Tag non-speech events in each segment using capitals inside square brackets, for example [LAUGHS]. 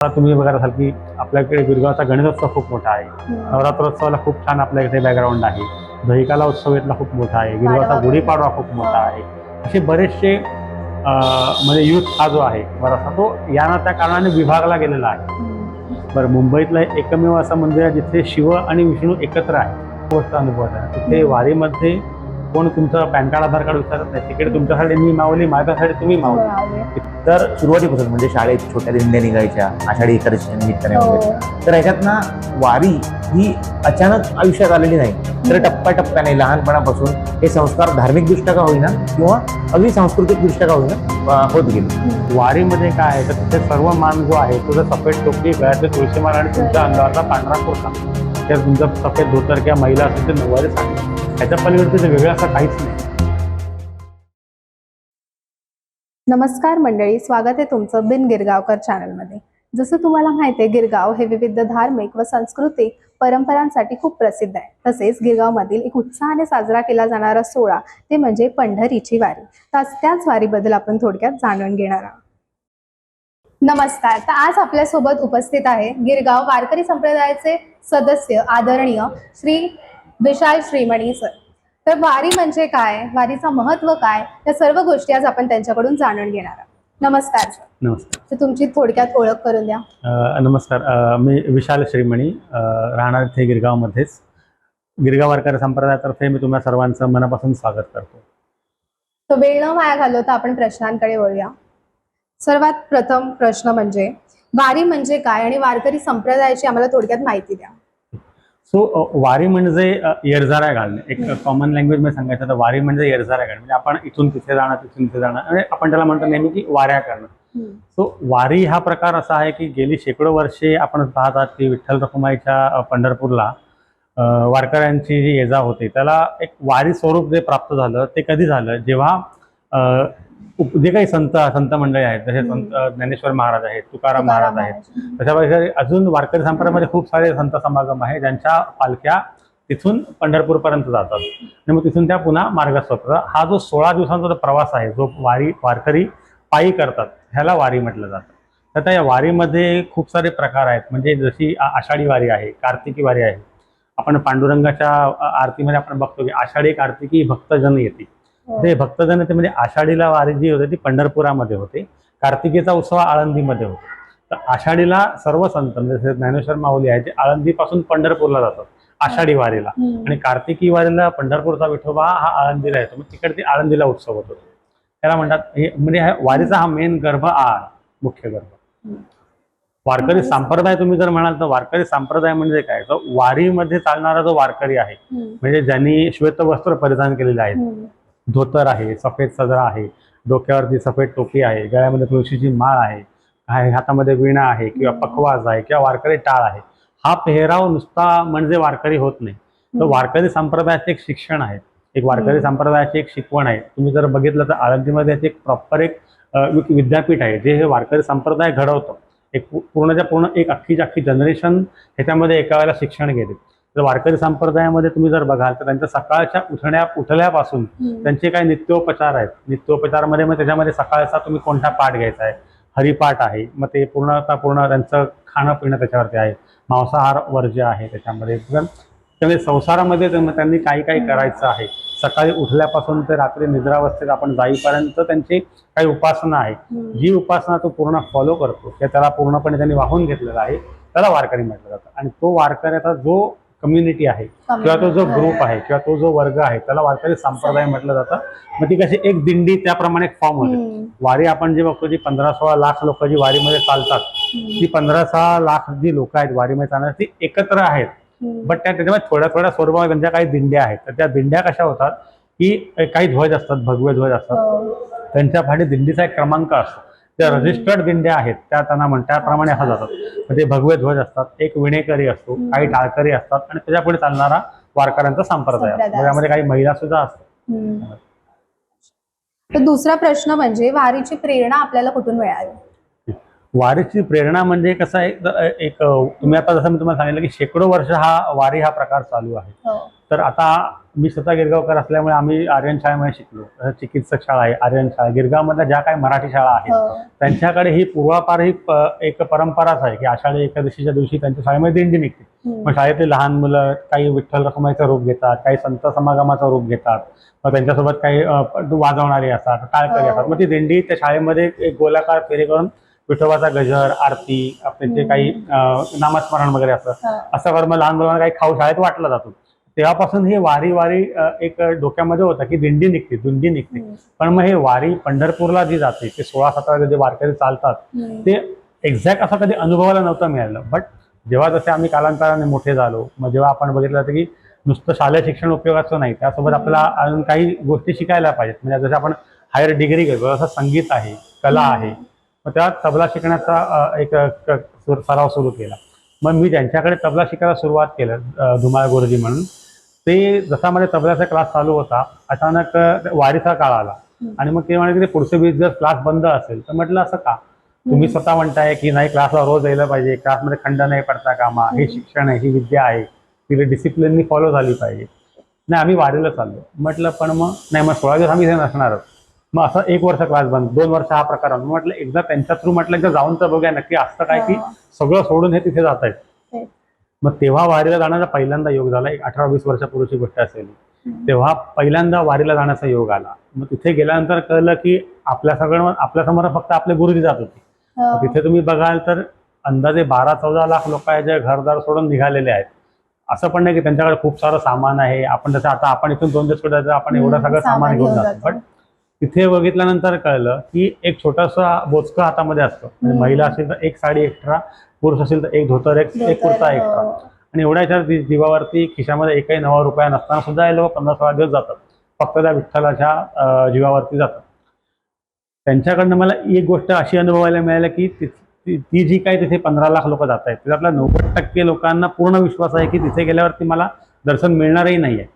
आता तुम्ही बघत असाल की आपल्याकडे गिरगावचा गणेशोत्सव खूप मोठा आहे हम्म. नवरात्रोत्सवाला खूप छान आपल्या इथे बॅकग्राऊंड आहे दहिकाला उत्सव इथला खूप मोठा आहे गिरगावचा पाडवा. गुढीपाडवा खूप मोठा आहे असे बरेचसे म्हणजे युथ हा जो आहे बराचसा तो या ना त्या कारणाने विभागला गेलेला आहे. बरं मुंबईतलं एकमेव असं मंदिर आहे जिथे शिव आणि विष्णू एकत्र आहे गोष्ट अनुभवत आहे तिथे. वारीमध्ये कोण तुमचं पॅन कार्ड आधार कार्ड विचारत नाही. तिकडे तुमच्यासाठी मी मावली माझ्यासाठी तुम्ही मावली हो, तर सुरुवातीपासून म्हणजे शाळेत छोट्या दिंड्या निघायच्या आषाढी एकादशी निमित्ताने हो. वगैरे. तर ह्याच्यात ना वारी ही अचानक आयुष्यात आलेली नाही. तर टप्प्याटप्प्याने लहानपणापासून हे संस्कार धार्मिक दृष्ट्या का होईना किंवा अगदी सांस्कृतिक दृष्ट्या का होईना होत गेले. वारीमध्ये काय आहे? तर तिथे सर्व मान जो आहे तो जर सफेद टोपी गळ्यातले तुळशी माळ आणि तुमच्या अंगावरचा पांढरा कुर्ता तर तुमचं सफेद धोतर किंवा महिला असेल ते नऊवारी साडी ह्याच्या पलीकडे वेगळं असं काहीच नाही. नमस्कार मंडळी स्वागत आहे तुमचं बिन गिरगावकर चॅनलमध्ये. जसं तुम्हाला माहिती आहे गिरगाव हे विविध धार्मिक व सांस्कृतिक परंपरांसाठी खूप प्रसिद्ध आहे. तसेच गिरगावमधील एक उत्साहाने साजरा केला जाणारा सोहळा ते म्हणजे पंढरीची वारी. त्याच त्याच वारीबद्दल आपण थोडक्यात जाणून घेणार आहोत. नमस्कार तर आज आपल्यासोबत उपस्थित आहे गिरगाव वारकरी संप्रदायाचे सदस्य आदरणीय श्री विशाल श्रीमणी सर तर वारी म्हणजे काय? वारीचं महत्त्व काय? या सर्व गोष्टी आज आपण त्यांच्याकडून जाणून घेणार आहोत. नमस्कार सर नमस्कार. तर तुमची थोडक्यात ओळख करून द्या. अं, नमस्कार. अं, मी विशाल श्रीमणी अं, राहणार इथे गिरगावमध्येच. गिरगाव वारकरी संप्रदायातर्फे मी तुम्हा सर्वांचं मनापासून स्वागत करतो. तर वेळ न वाया घालवता आपण प्रश्नांकडे वळूया. सर्वात प्रथम प्रश्न म्हणजे वारी म्हणजे काय? आणि वारकरी संप्रदायाची आम्हाला थोडक्यात माहिती द्या. सो वारी म्हणजे अ, येरझाऱ्या घालणे एक. कॉमन लँग्वेजमध्ये सांगायचं तर वारी म्हणजे येरझाऱ्या घालणे म्हणजे आपण इथून तिथे जाणं तिथून तिथे जाणं आणि आपण त्याला म्हणतो नेहमी की वाऱ्या करणं सो वारी हा प्रकार असा आहे की गेली शेकडो वर्षे आपण पाहतात की विठ्ठल रखुमाईच्या पंढरपूरला वारकऱ्यांची जी ये जा होती त्याला एक वारी स्वरूप जे प्राप्त झालं ते कधी झालं? जेव्हा जे काही संत संत मंडळी आहेत जसे संत ज्ञानेश्वर महाराज आहेत तुकाराम महाराज आहेत त्याच्यापेक्षा अजून वारकरी संप्रदायामध्ये खूप सारे संत समागम आहे ज्यांच्या पालख्या तिथून पंढरपूरपर्यंत जातात. आणि मग तिथून त्या पुन्हा मार्गस्थ होतात हा जो सोळा दिवसांचा जो प्रवास आहे जो वारी वारकरी पायी करतात ह्याला वारी म्हटलं जातं. तर त्या या वारीमध्ये खूप सारे प्रकार आहेत. म्हणजे जशी आषाढी वारी आहे कार्तिकी वारी आहे. आपण पांडुरंगाच्या आरतीमध्ये आपण बघतो की आषाढी कार्तिकी भक्तजन येते. ते भक्तजन ते म्हणजे आषाढीला वारी जी होते ती पंढरपुरामध्ये होते. कार्तिकेचा उत्सव हा आळंदीमध्ये होतो. तर आषाढीला सर्व संत म्हणजे जसे ज्ञानेश्वर माऊली आहे ते आळंदीपासून पंढरपूरला जातात आषाढी वारीला. आणि कार्तिकी वारीला पंढरपूरचा विठोबा हा आळंदीला येतो. मग तिकडे ती आळंदीला उत्सव होतो. त्याला म्हणतात हे म्हणजे हा वारीचा हा मेन गर्भ आळ मुख्य गर्भ. वारकरी संप्रदाय तुम्ही जर म्हणाल तर वारकरी संप्रदाय म्हणजे काय? तर वारीमध्ये चालणारा जो वारकरी आहे. म्हणजे ज्यांनी श्वेत वस्त्र परिधान केलेले आहेत. धोतर आहे सफेद सदरा आहे डोक्यावरती सफेद टोपी आहे गळ्यामध्ये तुळशीची माळ आहे हातामध्ये विणा आहे किंवा पखवाज आहे किंवा वारकरी टाळ आहे. हा पेहराव नुसता म्हणजे वारकरी होत नाही. तर वारकरी संप्रदायाचे एक शिक्षण आहे. एक वारकरी. संप्रदायाची एक शिकवण आहे. तुम्ही जर बघितलं तर आळंदीमध्ये एक प्रॉपर एक विद्यापीठ आहे जे हे वारकरी संप्रदाय घडवतं. एक पूर्णच्या पूर्ण एक अख्खीच्या अख्खी जनरेशन ह्याच्यामध्ये एका वेळेला शिक्षण घेते. तर वारकरी संप्रदायामध्ये तुम्ही जर बघाल तर त्यांच्या सकाळच्या उठण्या उठल्यापासून. त्यांचे काही नित्योपचार आहेत. नित्योपचारामध्ये मग त्याच्यामध्ये सकाळचा तुम्ही कोणता पाठ घ्यायचा आहे? हरिपाठ आहे. मग ते पूर्णता पूर्ण त्यांचं खाणं पिणं त्याच्यावरती आहे. मांसाहार वर्ज्य आहे त्याच्यामध्ये. त्यामुळे संसारामध्ये त्यां- त्यांनी काही काही करायचं आहे. सकाळी उठल्यापासून ते रात्री निद्रावस्थेत आपण जाईपर्यंत त्यांची काही उपासना आहे. जी उपासना तो पूर्ण फॉलो करतो. किंवा त्याला पूर्णपणे त्यांनी वाहून घेतलेला आहे. त्याला वारकरी म्हटलं जातं. आणि तो वारकऱ्याचा जो कम्युनिटी आहे. किंवा तो जो ग्रुप आहे किंवा तो जो वर्ग आहे त्याला वारकरी संप्रदाय म्हटलं जातं. मग ती कशी एक दिंडी त्याप्रमाणे फॉर्म होते. वारी आपण जे बघतो जी पंधरा सोळा लाख लोक जी वारीमध्ये चालतात ती पंधरा सहा लाख जी लोक आहेत वारीमध्ये चालणार ती एकत्र आहेत. बट त्या त्याच्यामध्ये थोड्या थोड्या स्वरूपात त्यांच्या काही दिंड्या आहेत. तर त्या दिंड्या कशा होतात की काही ध्वज असतात भगवे ध्वज असतात. हो. त्यांच्या पाठी दिंडीचा एक क्रमांक असतो. त्या हम्म. रजिस्टर्ड दिंड्या आहेत त्या त्यांना म्हण त्याप्रमाणे हा जातात म्हणजे भगवे ध्वज असतात एक विणेकरी असतो. काही टाळकरी असतात आणि त्याच्या पुढे चालणारा वारकऱ्यांचा संप्रदाय असतो त्यामध्ये काही महिला सुद्धा असतात. तर दुसरा प्रश्न म्हणजे वारीची प्रेरणा आपल्याला कुठून मिळाली वारीची प्रेरणा म्हणजे कसं आहे एक तुम्ही आता जसं मी तुम्हाला सांगितलं की शेकडो वर्ष हा वारी हा प्रकार चालू आहे हो. तर आता मी स्वतः गिरगावकर असल्यामुळे आम्ही आर्यन शाळेमध्ये शिकलो तसं चिकित्सक शाळा आहे आर्यन शाळा गिरगावमधल्या ज्या काही मराठी शाळा आहेत हो. त्यांच्याकडे ही पूर्वापार ही एक परंपराच आहे की आषाढी एकादशीच्या दिवशी त्यांच्या शाळेमध्ये दिंडी निघते. मग शाळेतली लहान मुलं काही विठ्ठल रखुमाईचं रूप घेतात काही संत समागमाचं रूप घेतात मग त्यांच्यासोबत काही वाजवणारे असतात टाळकरी हो. असतात मग ती दिंडी त्या शाळेमध्ये एक गोलाकार फेरी करून विठोबाचा गजर आरती आपले जे. काही नामस्मरण वगैरे असतं हा. असं करून मग लहान मुलांना काही खाऊ शाळेत वाटला जातो तेव्हापासून हे वारी वारी एक डोक्यामध्ये होतं की दिंडी निघते दिंडी निघते. पण मग हे वारी पंढरपूरला जी जाते ते सोळा सतरा जे वारकरी चालतात. ते एक्झॅक्ट असं कधी अनुभवायला नव्हतं मिळालं. बट जेव्हा जसे आम्ही कालांतराने मोठे झालो मग जेव्हा आपण बघितलं होतं की नुसतं शालेय शिक्षण उपयोगाचं नाही त्यासोबत आपल्याला अजून काही गोष्टी शिकायला पाहिजेत. म्हणजे जसं आपण हायर डिग्री घेतो जसं संगीत आहे कला आहे मग तेव्हा तबला शिकण्याचा एक सराव सुरू केला. मग मी ज्यांच्याकडे तबला शिकायला सुरुवात केलं धुमाळ गुरुजी म्हणून ते जसा माझ्या तबल्याचा क्लास चालू होता अचानक वारीचा काळ आला. आणि मग ते म्हणाले की पुढचे वीस दिवस क्लास बंद असेल तर म्हटलं असं का? तुम्ही स्वतः म्हणताय की नाही क्लासला रोज यायला पाहिजे क्लासमध्ये खंड नाही पडता कामा हे. शिक्षण आहे ही विद्या आहे तिला डिसिप्लिननी फॉलो झाली पाहिजे. नाही आम्ही वारीला चाललो. म्हटलं पण मग नाही मग सोळा दिवस आम्ही इथे नसणारच मग असं एक वर्ष क्लास बंद दोन वर्ष हा प्रकार. मग म्हटलं एकदा त्यांच्या थ्रू म्हटलं एकदा जाऊन तर बघूया नक्की असतं काय की. सगळं सोडून हे तिथे जात आहेत. मग तेव्हा वारीला जाण्याचा पहिल्यांदा योग झाला एक अठरा वीस वर्षापूर्वीची गोष्ट असेल. तेव्हा पहिल्यांदा वारीला जाण्याचा योग आला मग तिथे गेल्यानंतर कळलं की आपल्या सगळं आपल्यासमोर फक्त आपले गुरुजी जात होते हो. तिथे तुम्ही बघाल तर अंदाजे बारा चौदा लाख लोक आहेत जे घरदार सोडून निघालेले आहेत असं पण नाही की त्यांच्याकडे खूप सारं सामान आहे आपण जसं आता आपण इथून दोन दिवस आपण एवढं सगळं सामान घेऊन जातो जातो. बट तिथे बघितल्यानंतर कळलं की एक छोटासा बोचकं हातामध्ये असतं म्हणजे. महिला असेल तर एक साडी एक्स्ट्रा पुरुष असेल तर एक धोतर एक एक कुर्ता एक्स्ट्रा हो. आणि एवढ्याच्या जी- जीवावरती खिशामध्ये एकही नवा रुपया नसताना सुद्धा हे लोक पंधरा सोळा दिवस जातात फक्त त्या विठ्ठलाच्या जीवावरती जातात त्यांच्याकडनं मला एक गोष्ट अशी अनुभवायला मिळाली की ति- जी काही तिथे पंधरा लाख लोक जात आहेत त्यातल्या नव्वद टक्के लोकांना पूर्ण विश्वास आहे की तिथे गेल्यावरती मला दर्शन मिळणारही नाही आहे.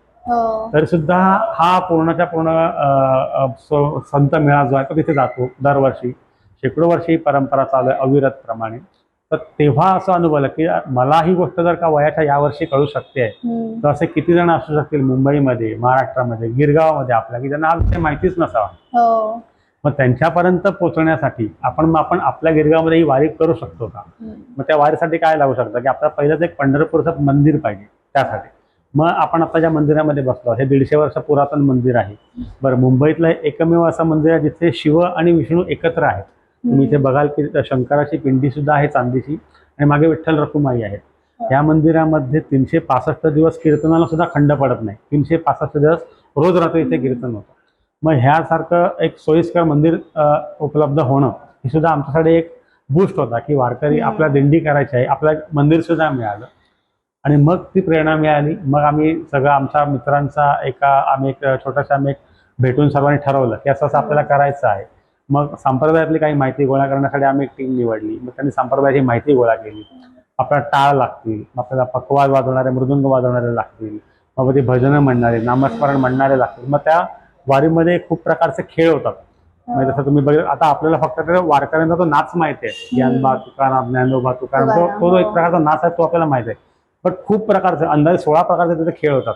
तरी सुद्धा हा पूर्णच्या पूर्ण संत मेळा जो आहे तो तिथे जातो दरवर्षी. शेकडो वर्षी ही परंपरा चालू आहे अविरत प्रमाणे तर तेव्हा असं अनुभवलं की मला ही गोष्ट जर का वयाच्या यावर्षी कळू शकते आहे. तर असे किती जण असू शकतील मुंबईमध्ये महाराष्ट्रामध्ये गिरगावमध्ये आपल्या की ज्यांना आज माहितीच नसावा. हो. मग त्यांच्यापर्यंत पोहोचण्यासाठी आपण मग आपण आपल्या गिरगावमध्ये ही वारी करू शकतो का. मग त्या वारीसाठी काय लागू शकतं? की आपल्याला पहिलंच एक पंढरपूरचं मंदिर पाहिजे त्यासाठी. मग आपण आता ज्या मंदिरामध्ये बसलो हे दीडशे वर्ष पुरातन मंदिर आहे. बरं मुंबईतलं एकमेव असं मंदिर आहे जिथे शिव आणि विष्णू एकत्र आहेत. तुम्ही इथे बघाल की शंकराची पिंडी सुद्धा आहे चांदीची आणि मागे विठ्ठल रखुमाई आहेत. या मंदिरामध्ये तीनशे पासष्ट दिवस कीर्तनाला सुद्धा खंड पडत नाही. तीनशे पासष्ट दिवस रोज रात्री इथे कीर्तन होतं. मग ह्यासारखं एक सोयीस्कर मंदिर उपलब्ध होणं हे सुद्धा आमच्यासाठी एक बूस्ट होता की वारकरी. आपल्या दिंडी करायची आहे आपल्या मंदिर सुद्धा मिळालं. आणि मग ती प्रेरणा मिळाली. मग आम्ही सगळं आमच्या मित्रांचा एका आम्ही एक छोटासा आम्ही एक भेटून सर्वांनी ठरवलं की असं असं आपल्याला करायचं आहे. मग संप्रदायातली काही माहिती गोळा करण्यासाठी आम्ही एक टीम निवडली. मग त्यांनी संप्रदायाची माहिती गोळा केली. आपल्याला टाळ लागतील. आपल्याला पकवाज वाजवणारे मृदुंग वाजवणारे लागतील. मग ते भजनं म्हणणारे नामस्मरण म्हणणारे लागतील. मग त्या वारीमध्ये खूप प्रकारचे खेळ होतात. म्हणजे जसं तुम्ही बघितलं आता आपल्याला फक्त वारकऱ्यांचा तो नाच माहिती आहे. ज्ञानबा तुकाराम ज्ञानोबा तुकाराम तो तो जो एक हो. प्रकारचा नाच आहे तो आपल्याला माहिती आहे. पण खूप प्रकारचे अंदाजे सोळा प्रकारचे तिथे खेळ होतात.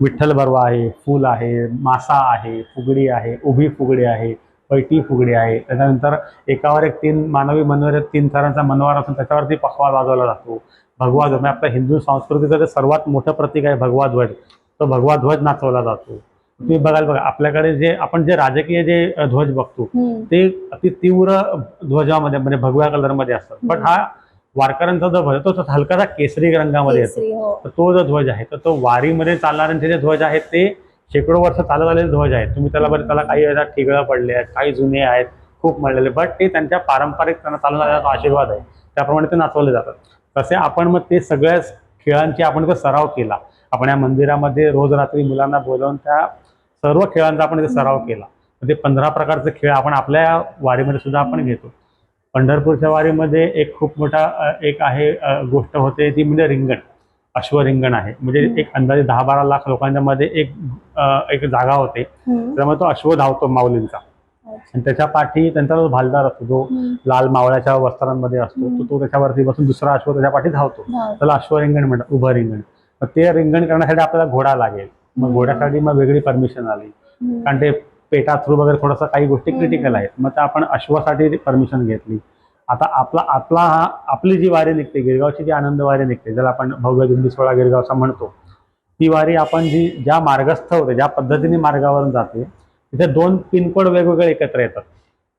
विठ्ठल बरवा आहे फूल आहे मासा आहे फुगडी आहे उभी फुगडी आहे पैठी फुगडी आहे त्याच्यानंतर एकावर एक तीन मानवी मनोरे तीन थरांचा मनोवार असून त्याच्यावरती पखवाज वाजवला जातो भगवा ध्वज म्हणजे आपल्या हिंदू संस्कृतीचं जे सर्वात मोठं प्रतीक आहे भगवा ध्वज तो भगवा ध्वज नाचवला जातो तुम्ही बघाल बघा आपल्याकडे जे आपण जे राजकीय जे ध्वज बघतो. ते अति तीव्र ध्वजामध्ये म्हणजे भगव्या कलरमध्ये असतात पण. हा वारकऱ्यांचा जो ध्वज तो हलकासा केसरी रंगामध्ये येतो. हो. तर तो जो ध्वज आहे तर तो वारीमध्ये चालणाऱ्यांचे जे ध्वज आहेत ते शेकडो वर्ष चालत आलेले ध्वज आहेत. तुम्ही त्याला बरं त्याला काही याच्यात ठिगळं पडले आहेत काही जुने आहेत खूप मळलेले. बट ते त्यांच्या पारंपरिक त्यांना चालून आलेला तो आशीर्वाद आहे त्याप्रमाणे ते नाचवले जातात. तसे आपण मग ते सगळ्याच खेळांची आपण इथे सराव केला. आपण या मंदिरामध्ये रोज रात्री मुलांना बोलवून त्या सर्व खेळांचा आपण इथे सराव केला. ते पंधरा प्रकारचे खेळ आपण आपल्या वारीमध्ये सुद्धा आपण घेतो. पंढरपूरच्या वारीमध्ये एक खूप मोठा एक आहे गोष्ट होते ती म्हणजे रिंगण अश्वरिंगण आहे म्हणजे. एक अंदाजे दहा बारा लाख लोकांच्या मध्ये एक एक जागा होते. त्यामुळे तो अश्व धावतो माऊलींचा आणि त्याच्या पाठी त्यांचा जो भालदार असतो जो. लाल मावळ्याच्या वस्त्रांमध्ये असतो. तो तो त्याच्यावरती बसून दुसरा अश्व त्याच्या पाठी धावतो. त्याला अश्वरिंगण म्हणतात उभं रिंगण मग ते रिंगण करण्यासाठी आपल्याला घोडा लागेल मग घोड्यासाठी मग वेगळी परमिशन आली. कारण ते पेटा थ्रू वगैरे थोडंसं काही गोष्टी. क्रिटिकल आहेत मग त्या आपण अश्वासाठी परमिशन घेतली आता आपला आपला हा आपली जी वारी निघते गिरगावची जी आनंद वारी निघते ज्याला आपण भव्य दिंडी सोहळा गिरगावचा म्हणतो ती वारी आपण जी ज्या मार्गस्थ होते ज्या पद्धतीने मार्गावरून जाते तिथे दोन पिनकोड वेगवेगळे एकत्र येतात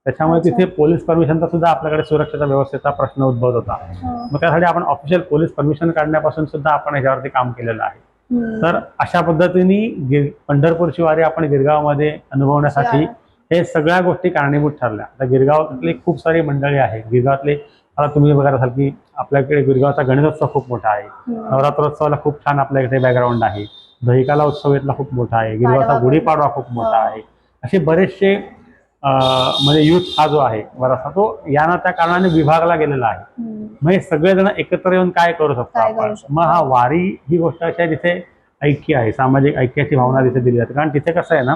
त्याच्यामुळे. तिथे पोलीस परमिशनचा सुद्धा आपल्याकडे सुरक्षेचा व्यवस्थेचा प्रश्न उद्भवत होता हो. मग त्यासाठी आपण ऑफिशियल पोलीस परमिशन काढण्यापासून सुद्धा आपण याच्यावरती काम केलेलं आहे. तर अशा पद्धतीने गिर पंढरपूरची वारी आपण गिरगावमध्ये अनुभवण्यासाठी हे सगळ्या गोष्टी कारणीभूत ठरल्या. आता गिरगावातली खूप सारी मंडळी आहे गिरगावातले आता तुम्ही बघत असाल की आपल्याकडे गिरगावचा गणेशोत्सव खूप मोठा आहे. नवरात्रोत्सवाला खूप छान आपल्या इथे बॅकग्राऊंड आहे. दहिकाला उत्सव इथला खूप मोठा आहे. गिरगावचा पाडवा. गुढीपाडवा खूप मोठा हो. आहे. असे बरेचसे म्हणजे युथ हा जो आहे बराचसा तो या ना त्या कारणाने विभागला गेलेला आहे हे सगळेजण एकत्र येऊन काय करू शकतो आपण? मग हा वारी ही गोष्ट अशी आहे जिथे ऐक्य आहे सामाजिक ऐक्याची भावना तिथे दिली जाते कारण तिथे कसं आहे ना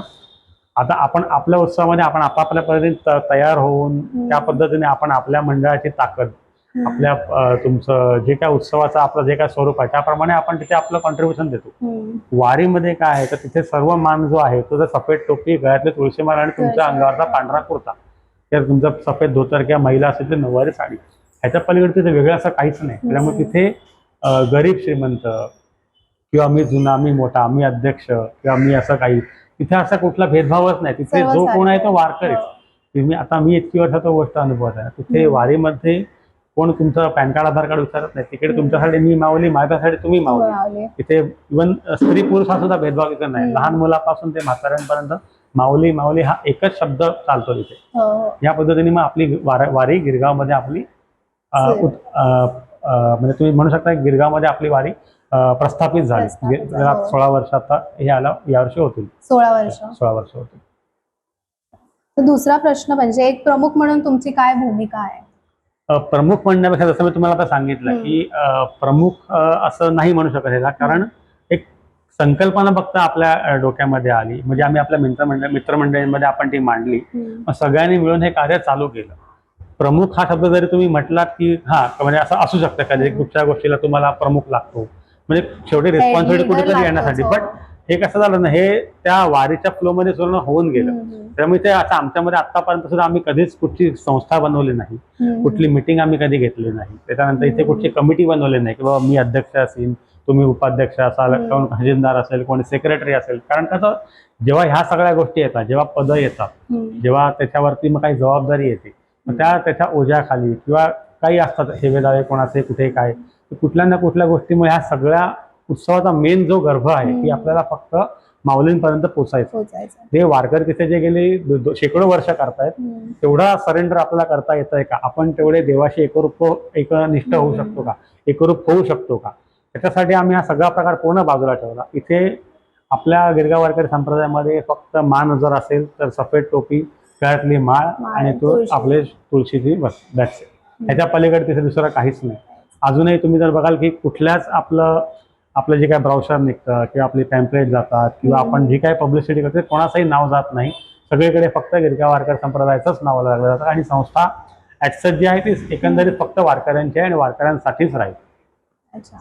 आता आपण आपल्या उत्सवामध्ये आपण आपापल्या पद्धतीने तयार होऊन. त्या पद्धतीने आपण आपल्या मंडळाची ताकद. आपल्या तुमचं जे काय उत्सवाचं आपलं जे काय स्वरूप आहे त्याप्रमाणे आपण तिथे आपलं कॉन्ट्रीब्युशन देतो. वारीमध्ये काय आहे तर तिथे सर्व मान जो आहे तो जर सफेद टोपी गळ्यातले तुळशीमाला आणि तुमच्या. अंगावरचा पांढरा कुर्ता तर तुमचं सफेद धोतर किंवा महिला असेल तर नऊवारी साडी ह्याच्या पलीकडे तिथे वेगळं असं काहीच नाही त्यामुळे. तिथे गरीब श्रीमंत किंवा मी जुना मी मोठा मी अध्यक्ष किंवा मी असं काही तिथे असा कुठला भेदभावच नाही तिथे जो कोण आहे तो. वारकरीच हो. तुम्ही आता मी इतकी वर्ष तो गोष्ट अनुभवत आहे तिथे. वारीमध्ये कोण तुमचं पॅन कार्ड आधार कार्ड विचारत नाही तिकडे. तुमच्यासाठी मी मावली माझ्यासाठी तुम्ही मावली. तिथे इवन स्त्री पुरुष हा सुद्धा भेदभाव इथे नाही. लहान मुलापासून ते म्हाताऱ्यांपर्यंत माऊली माऊली हा एकच शब्द चालतो तिथे हो, हो. या पद्धतीने मग आपली वार- गिरगावमध्ये आपली म्हणजे तुम्ही म्हणू शकता गिरगावमध्ये आपली वारी प्रस्थापित झाली गेल्या हो. सोळा वर्ष आता हे आला यावर्षी होतील सोळा वर्ष सोळा वर्ष होतील तर दुसरा प्रश्न म्हणजे एक प्रमुख म्हणून तुमची काय भूमिका आहे प्रमुख म्हणण्यापेक्षा जसं मी तुम्हाला आता सांगितलं. की प्रमुख असं नाही म्हणू शकत ह्याला. कारण एक संकल्पना फक्त आपल्या डोक्यामध्ये आली. म्हणजे आम्ही आपल्या मित्रमंडळ मित्रमंडळींमध्ये आपण ती मांडली. सगळ्यांनी मिळून हे कार्य चालू केलं. प्रमुख हा शब्द जरी तुम्ही म्हटलात की हा म्हणजे असं असू शकतं. कधी कुठच्या गोष्टीला तुम्हाला प्रमुख लागतो. म्हणजे शेवटी रिस्पॉन्सिबिलिटी कुठेतरी येण्यासाठी. हो. हे कसं झालं ना हे त्या वारीच्या फ्लोमध्ये सुरू होऊन गेलं. त्यामुळे ते आता आमच्यामध्ये आतापर्यंत सुद्धा आम्ही कधीच कुठची संस्था बनवली नाही. कुठली मिटिंग आम्ही कधी घेतली नाही त्याच्यानंतर इथे कुठची कमिटी बनवली नाही की बाबा मी अध्यक्ष असेल तुम्ही उपाध्यक्ष असाल. कोण खजिनदार असेल कोणी सेक्रेटरी असेल कारण कसं जेव्हा ह्या सगळ्या गोष्टी येतात जेव्हा पदं येतात. जेव्हा त्याच्यावरती मग काही जबाबदारी येते मग त्या त्याच्या ओझ्याखाली किंवा काही असतात हेवेदावे कोणाचे कुठे काय कुठल्या ना कुठल्या गोष्टीमुळे ह्या सगळ्या उत्सवाचा मेन जो गर्भ आहे की. आपल्याला फक्त माऊलींपर्यंत पोचायचं ते वारकरी तिथे जे गेले शेकडो वर्ष करतायत. तेवढा सरेंडर आपल्याला करता येतंय का? आपण तेवढे देवाशी एकरूप एकनिष्ठ होऊ. शकतो का? एकरूप होऊ शकतो का? त्याच्यासाठी आम्ही हा सगळा प्रकार पूर्ण बाजूला ठेवला. इथे आपल्या गिरगाव वारकरी संप्रदायामध्ये फक्त मान जर असेल तर सफेद टोपी गळ्यातली माळ आणि तो. आपले तुळशीची बस दॅट्स ह्याच्या पलीकडे तिथे दुसरं काहीच नाही. अजूनही तुम्ही जर बघाल की कुठल्याच आपलं आपलं जे काय ब्राउशर निघतं किंवा आपली पॅम्पलेट जातात किंवा. आपण जी काय पब्लिसिटी करतो कोणाचंही नाव जात नाही. सगळीकडे फक्त गिरगाव वारकर संप्रदायाचंच नाव लागलं जातं आणि संस्था ऍटसच जी आहे ती एकंदरीत फक्त वारकऱ्यांची आहे आणि वारकऱ्यांसाठीच राहील.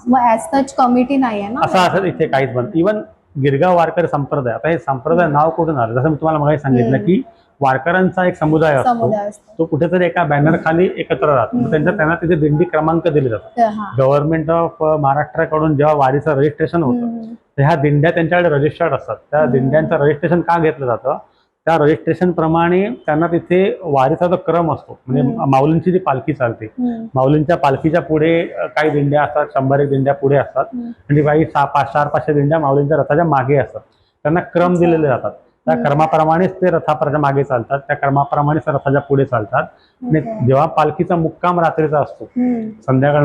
मग ॲज कमिटी नाहीये ना? असं असं इथे काहीच बन इवन गिरगाव वारकरी संप्रदाय आता हे संप्रदाय नाव कुठून आलं? जसं मी तुम्हाला मगाशी सांगितलं. की वारकऱ्यांचा एक समुदाय असतो तो कुठेतरी एका बॅनर खाली एकत्र राहतो. त्यांच्या त्यांना तिथे दिंडी क्रमांक दिले जातात गव्हर्नमेंट ऑफ महाराष्ट्राकडून जेव्हा वारीचं रजिस्ट्रेशन होतं. तर ह्या दिंड्या त्यांच्याकडे रजिस्टर्ड असतात त्या. दिंड्यांचं रजिस्ट्रेशन का घेतलं जातं त्या रजिस्ट्रेशन प्रमाणे त्यांना तिथे वारीचा जो क्रम असतो म्हणजे. माऊलींची जी पालखी चालते. माऊलींच्या पालखीच्या पुढे काही दिंड्या असतात शंभर एक दिंड्या पुढे असतात. आणि काही सहा पाच चार पाचशे दिंड्या माऊलींच्या रथाच्या मागे असतात त्यांना क्रम. दिलेले जातात त्या. क्रमाप्रमाणेच ते रथाच्या मागे चालतात त्या क्रमाप्रमाणेच रथाच्या पुढे चालतात आणि. जेव्हा पालखीचा मुक्काम रात्रीचा असतो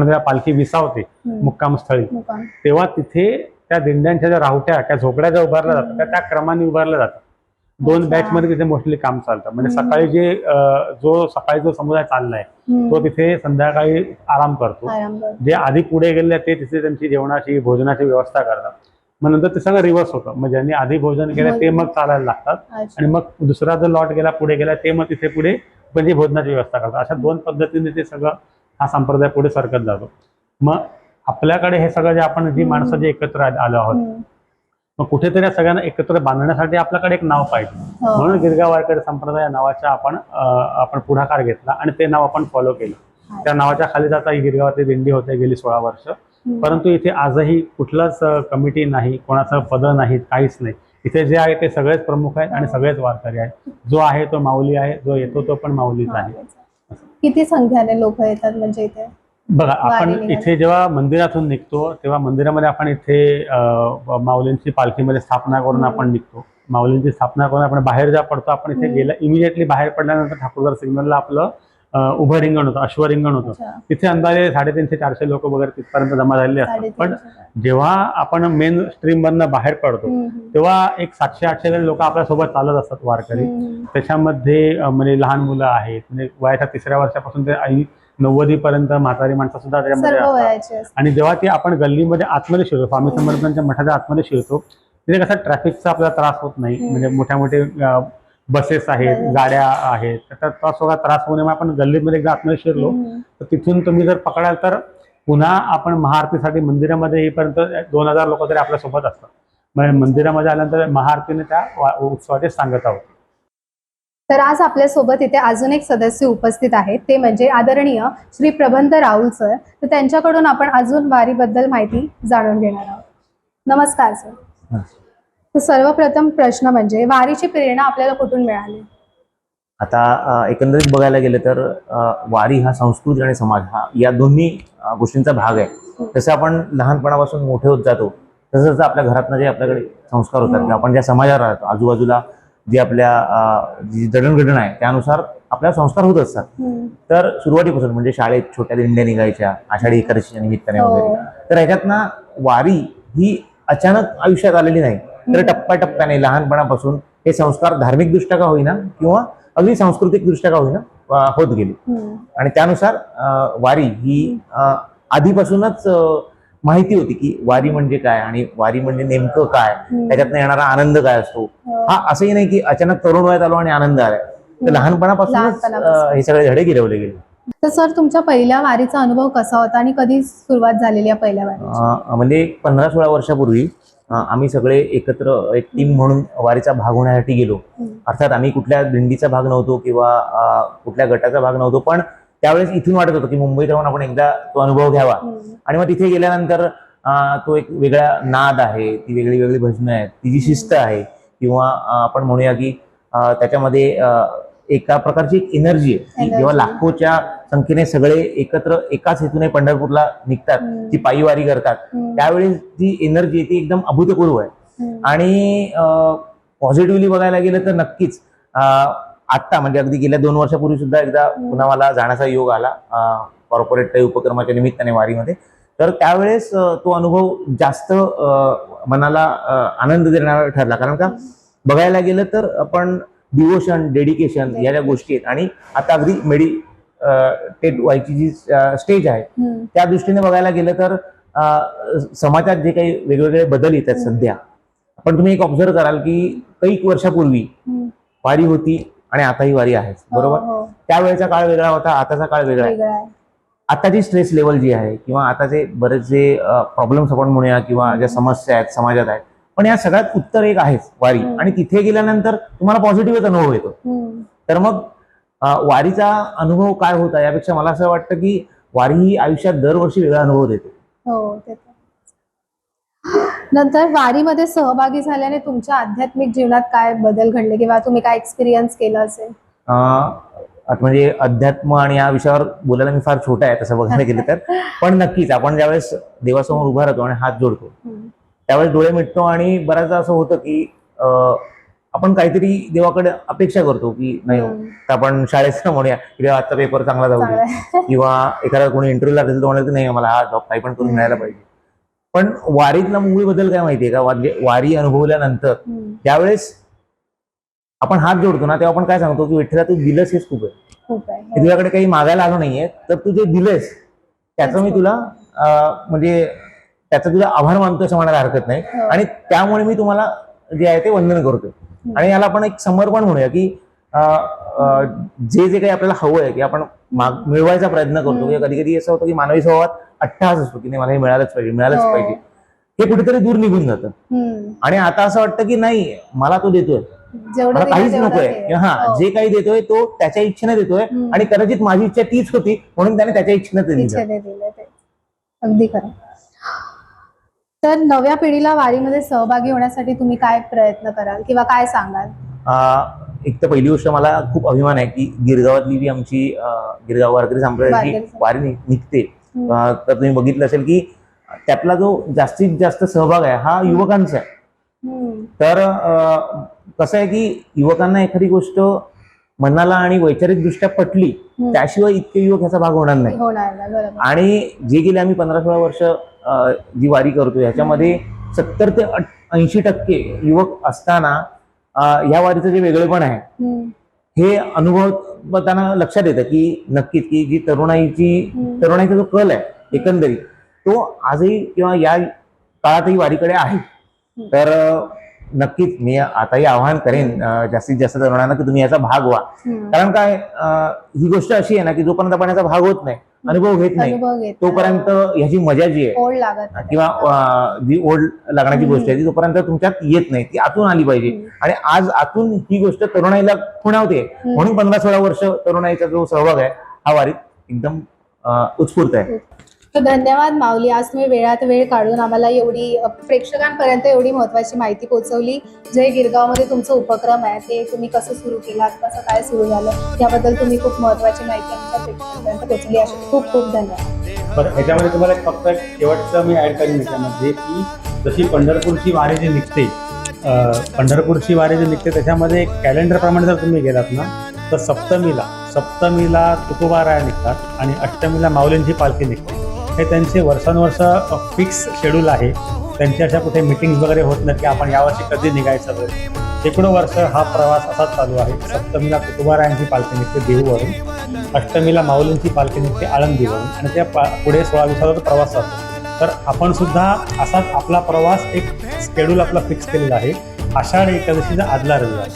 जेव्हा पालखी विसावते. मुक्काम स्थळी. तेव्हा तिथे त्या दिंड्यांच्या ज्या रावट्या त्या झोपड्या ज्या उभारल्या जातात त्या त्या क्रमाने उभारल्या जातात दोन. बॅच मध्ये तिथे मोस्टली काम चालतं म्हणजे. सकाळी जे जो सकाळी जो समुदाय चाललाय. तो तिथे संध्याकाळी आराम करतो. जे आधी पुढे गेले ते तिथे त्यांची जेवणाची भोजनाची व्यवस्था करतात मग नंतर ते सगळं रिव्हर्स होतं मग ज्यांनी आधी भोजन केलं ते मग चालायला लागतात. आणि मग दुसरा जर लॉट गेला पुढे गेला ते मग तिथे पुढे म्हणजे भोजनाची व्यवस्था करतात अशा दोन पद्धतीने ते सगळं हा संप्रदाय पुढे सरकत जातो मग आपल्याकडे हे सगळं जे आपण जी. माणसं जे एकत्र आलो आहोत. मग कुठेतरी सगळ्यांना एकत्र बांधण्यासाठी आपल्याकडे एक नाव पाहिजे हो. म्हणून गिरगाव वारकरी संप्रदाय या नावाचा आपण आपण पुढाकार घेतला आणि ते नाव आपण फॉलो केलं त्या नावाच्या खाली आता ही गिरगावातली दिंडी होते गेली सोळा वर्ष. परंतु इथे आजही कुठलाच कमिटी नाही कोणाचं पद नाही काहीच नाही. इथे जे आहे ते सगळेच प्रमुख आहेत आणि सगळेच वारकरी आहेत. जो आहे तो माऊली आहे जो येतो तो पण माऊलीच आहे. किती संख्याने लोक येतात म्हणजे इथे? बघा आपण. इथे जेव्हा मंदिरातून निघतो तेव्हा मंदिरामध्ये आपण इथे माऊलींची पालखीमध्ये स्थापना करून. आपण निघतो. माऊलींची स्थापना करून आपण बाहेर जेव्हा पडतो आपण इथे. गेल्या इमिजिएटली बाहेर पडल्यानंतर ठाकूरदार सिग्नलला आपलं उभं रिंगण होतं अश्वरिंगण होतं अच्छा. तिथे अंदाजे साडेतीनशे चारशे लोक वगैरे तिथपर्यंत जमा झालेले असतात पण. जेव्हा आपण मेन स्ट्रीम मधनं बाहेर पडतो. तेव्हा एक सातशे आठशे जण लोक आपल्यासोबत चालत असतात वारकरी. त्याच्यामध्ये म्हणजे लहान मुलं आहेत म्हणजे वयाच्या तिसऱ्या वर्षापासून ते आई नव्वदी पर्यंत म्हातारी माणसं सुद्धा त्याच्यामध्ये. आणि जेव्हा ती आपण गल्लीमध्ये आतमध्ये शिरतो स्वामी समर्थांच्या मठाच्या आतमध्ये शिरतो तिथे कसा ट्रॅफिकचा आपल्याला त्रास होत नाही. म्हणजे मोठ्या मोठे बसेस आहेत. गाड्या आहेत. त्याचा त्रास वगैरे त्रास होऊ नये आपण गल्लीमध्ये एकदा आतमध्ये शिरलो. तर तिथून तुम्ही जर पकडाल तर पुन्हा आपण महाआरतीसाठी मंदिरामध्ये येईपर्यंत दोन हजार लोक तरी आपल्यासोबत असतात. म्हणजे मंदिरामध्ये आल्यानंतर महाआरतीने त्या उत्सवाचे सांगत आहोत. तर आज आपल्यासोबत इथे अजून एक सदस्य उपस्थित आहेत. ते म्हणजे आदरणीय श्री प्रबंध राहुल सर. तर त्यांच्याकडून आपण अजून वारीबद्दल माहिती जाणून घेणार आहोत. नमस्कार सर. तर सर्वप्रथम प्रश्न म्हणजे वारीची प्रेरणा आपल्याला कुठून मिळाली? आता एकंदरीत बघायला गेलं तर वारी हा संस्कृती आणि समाज हा या दोन्ही गोष्टींचा भाग आहे. जसं आपण लहानपणापासून मोठे होत जातो तसं जसं आपल्या घरातनं जे आपल्याकडे संस्कार होतात किंवा आपण ज्या समाजात राहतो आजूबाजूला जे आपल्या जी जडणघडण आहे त्यानुसार आपल्याला संस्कार होत असतात. तर सुरुवातीपासून म्हणजे शाळेत छोट्या दिंड्या निघायच्या आषाढी एकादशीच्या निमित्ताने हो. वगैरे. तर ह्याच्यातनं वारी ही अचानक आयुष्यात आलेली नाही. तर. टप्प्याटप्प्याने लहानपणापासून हे संस्कार धार्मिक दृष्ट्या का होईना किंवा अगदी सांस्कृतिक दृष्ट्या का होईना होत गेले. आणि त्यानुसार वारी ही आधीपासूनच माहिती होती की वारी म्हणजे काय आणि वारी म्हणजे नेमकं काय. त्याच्यातनं येणारा आनंद काय असतो हो. हा असंही नाही की अचानक तरुण वयात आलो आणि आनंद आलाय तर लहानपणापासूनच लहानपणापासून. हे सगळे धडे गिरवले गेले तर सर तुमच्या पहिल्या वारीचा अनुभव कसा होता आणि कधी सुरुवात झालेली आहे पहिल्या वारीची अ, म्हणजे पंधरा सोळा वर्षापूर्वी आम्ही सगळे एकत्र एक टीम म्हणून वारीचा भाग होण्यासाठी गेलो. अर्थात आम्ही कुठल्या दिंडीचा भाग नव्हतो किंवा कुठल्या गटाचा भाग नव्हतो पण त्यावेळेस इथून वाटत होतं की मुंबईत राहून आपण एकदा तो अनुभव घ्यावा. आणि मग तिथे गेल्यानंतर तो एक वेगळा नाद आहे ती वेगळी वेगळी भजनं आहेत ती जी शिस्त आहे किंवा आपण म्हणूया की त्याच्यामध्ये एका प्रकारची एक एनर्जी आहे की Energy. जेव्हा लाखोच्या संख्येने सगळे एकत्र एकाच हेतूने पंढरपूरला निघतात. ती पायी वारी करतात हम्म. त्यावेळेस जी एनर्जी आहे ती एकदम अभूतपूर्व आहे. आणि पॉझिटिव्हली बघायला गेलं तर नक्कीच आत्ता म्हणजे अगदी गेल्या दोन वर्षापूर्वी सुद्धा एकदा. पुन्हा मला जाण्याचा योग आला कॉर्पोरेट काही उपक्रमाच्या निमित्ताने वारीमध्ये तर त्यावेळेस तो अनुभव जास्त मनाला आनंद देणारा ठरला कारण का बघायला गेलं तर आपण डिवोशन डेडिकेशन या ज्या गोष्टी आहेत आणि आता अगदी मेडी टेट व्हायची जी स्टेज आहे. त्या दृष्टीने बघायला गेलं तर समाजात जे काही वेगवेगळे बदल येत आहेत. सध्या पण तुम्ही एक ऑब्झर्व कराल की कैक वर्षापूर्वी. वारी होती आणि आता ही वारी आहे बरोबर हो, हो. त्यावेळेचा काळ वेगळा होता आताचा काळ वेगळा आहे आताची स्ट्रेस लेवल जी आहे किंवा आताचे बरेचसे प्रॉब्लेम्स आपण म्हणूया किंवा ज्या समस्या आहेत समाजात आहेत पण या सगळ्यात उत्तर एक आहेच वारी. आणि तिथे गेल्यानंतर तुम्हाला पॉझिटिव्हच अनुभव येतो. तर मग वारीचा अनुभव काय होता यापेक्षा मला असं वाटतं की वारी ही आयुष्यात दरवर्षी वेगळा अनुभव देते हो ते. नंतर वारीमध्ये सहभागी झाल्याने तुमच्या आध्यात्मिक जीवनात काय बदल घडले किंवा तुम्ही काय एक्सपिरियन्स केलं असेल म्हणजे अध्यात्म आणि या विषयावर बोलायला मी फार छोटा आहे तसं बघायला गेलं तर [LAUGHS] पण नक्कीच आपण ज्यावेळेस देवासमोर उभा राहतो आणि हात जोडतो. त्यावेळेस डोळे मिटतो आणि बऱ्याचदा असं होतं की आपण काहीतरी देवाकडे अपेक्षा करतो की नाही हो. तर आपण शाळेत म्हणूया की देवा आजचा पेपर चांगला जाऊ दे. [LAUGHS] किंवा एखादा कोणी इंटरव्ह्यूला असेल तर म्हणाल की नाही मला हा जॉब काही पण करून मिळायला पाहिजे. पण वारीतला मूळ बदल काय माहितीये का? वारी अनुभवल्यानंतर हम्म. ज्यावेळेस आपण हात जोडतो ना तेव्हा आपण काय सांगतो की विठ्ठला तू दिलंस हेच खूप आहे. मी तुझ्याकडे काही मागायला आलो नाहीये तर तू जे दिलंस त्याचं मी तुला म्हणजे त्याचं तुझा आभार मानतो असं म्हणायला हरकत नाही. हो. आणि त्यामुळे मी तुम्हाला जे आहे ते वंदन करतो आणि याला आपण एक समर्पण म्हणूया की जे जे काही आपल्याला हवं आहे की आपण मिळवायचा प्रयत्न करतो. किंवा कधी कधी असं होतं की मानवी स्वभावात अट्टहास असतो की नाही मला हे मिळालंच पाहिजे मिळालंच हो. पाहिजे हे कुठेतरी दूर निघून जातं. आणि आता असं वाटतं की नाही मला तो देतोय मला काहीच नकोय. हा हो. जे काही देतोय तो त्याच्या इच्छेने देतोय. आणि कदाचित माझी इच्छा तीच होती म्हणून त्याने त्याच्या इच्छेने दिलं अगदी खरं तर नव्या पिढीला वारीमध्ये सहभागी होण्यासाठी तुम्ही काय प्रयत्न कराल किंवा काय सांगाल? एक तर पहिली गोष्ट मला खूप अभिमान आहे की गिरगावातली जी आमची गिरगाव वारकरी संप्रदायाची. वारी निघते. तर तुम्ही बघितलं असेल की त्यातला जो जास्तीत जास्त सहभाग आहे हा युवकांचा आहे. तर कसं आहे की युवकांना एखादी गोष्ट मनाला आणि वैचारिक दृष्ट्या पटली. त्याशिवाय इतके युवक ह्याचा भाग होणार नाही. आणि जे गेले आम्ही पंधरा सोळा वर्ष जी वारी करतो ह्याच्यामध्ये सत्तर ते ऐंशी टक्के युवक असताना अं, या वारीचं जे वेगळेपण आहे. हे अनुभव त्यांना लक्षात येतं की नक्कीच की जी तरुणाईची. तरुणाईचा जो कल आहे एकंदरीत तो आजही किंवा या काळातही वारीकडे आहे तर नक्कीच मी आताही आवाहन करेन जास्तीत जास्त तरुणांना की तुम्ही याचा भाग व्हा. कारण काय ही गोष्ट अशी आहे ना की जोपर्यंत आपण याचा भाग होत नाही अनुभव घेत नाही तोपर्यंत ह्याची मजा जी आहे. किंवा जी ओढ लागण्याची. गोष्ट आहे ती तोपर्यंत तुमच्यात येत नाही ती आतून आली पाहिजे. आणि आज आतून ही गोष्ट तरुणाईला खुणावते. म्हणून पंधरा सोळा वर्ष तरुणाईचा जो सहभाग आहे हा वारीत एकदम उत्स्फूर्त आहे तर धन्यवाद माऊली. आज तुम्ही वेळात वेळ काढून आम्हाला एवढी प्रेक्षकांपर्यंत एवढी महत्वाची माहिती पोहोचवली. जे गिरगावमध्ये तुमचं उपक्रम आहे. ते तुम्ही कसं सुरू केलात? कसं काय सुरू झालं? याबद्दल तुम्ही खूप महत्वाची माहिती आमच्या प्रेक्षकांपर्यंत पोहोचली अशी खूप खूप धन्यवाद. बरं ह्याच्यामध्ये तुम्हाला फक्त शेवटचं मी ऍड करीन याच्यामध्ये की जशी पंढरपूरची वारी जी निघते पंढरपूरची वारी जी निघते त्याच्यामध्ये कॅलेंडर प्रमाणे जर तुम्ही गेलात ना तर सप्तमीला सप्तमीला तुकोबाराया निघतात आणि अष्टमीला माऊलींची पालखी निघते. हे त्यांचे वर्षानुवर्ष फिक्स शेड्यूल आहे त्यांच्या अशा कुठे मिटिंग्स वगैरे होत नाहीत की आपण यावर्षी कधी निघायचं वगैरे. शेकडो वर्ष हा प्रवास असाच चालू आहे. सप्तमीला तुकोबारायांची पालखी निघते देहूवरून अष्टमीला माऊलींची पालखी निघते आळंदीवरून आणि त्या पा पुढे सोळा दिवसाचा प्रवास चालतो तर आपण सुद्धा असाच आपला प्रवास एक शेड्यूल आपला फिक्स केलेला आहे. आषाढ एकादशीचा आदला रविवार.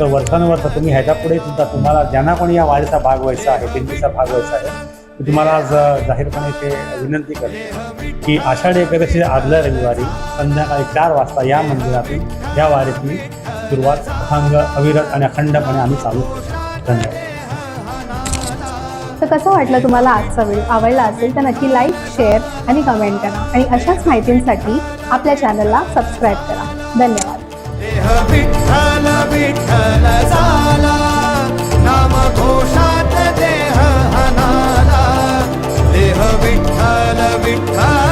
तर वर्षानुवर्ष तुम्ही ह्याच्या पुढे सुद्धा तुम्हाला ज्यांना कोणी या वारीचा भाग व्हायचा आहे दिंडीचा भाग व्हायचा आहे मी तुम्हाला आज जाहीरपणे ते विनंती करतो की आषाढी एकादशी आदल्या रविवारी संध्याकाळी चार वाजता या मंदिरातून या वारीची सुरुवात अखंड अविरत आणि अखंडपणे आम्ही चालू करतो. धन्यवाद. तर कसं वाटलं तुम्हाला आजचा व्हिडिओ? आवडला असेल तर नक्की लाईक शेअर आणि कमेंट करा. आणि अशाच माहितींसाठी आपल्या चॅनलला सबस्क्राईब करा. धन्यवाद. विठ्ठल विठ्ठल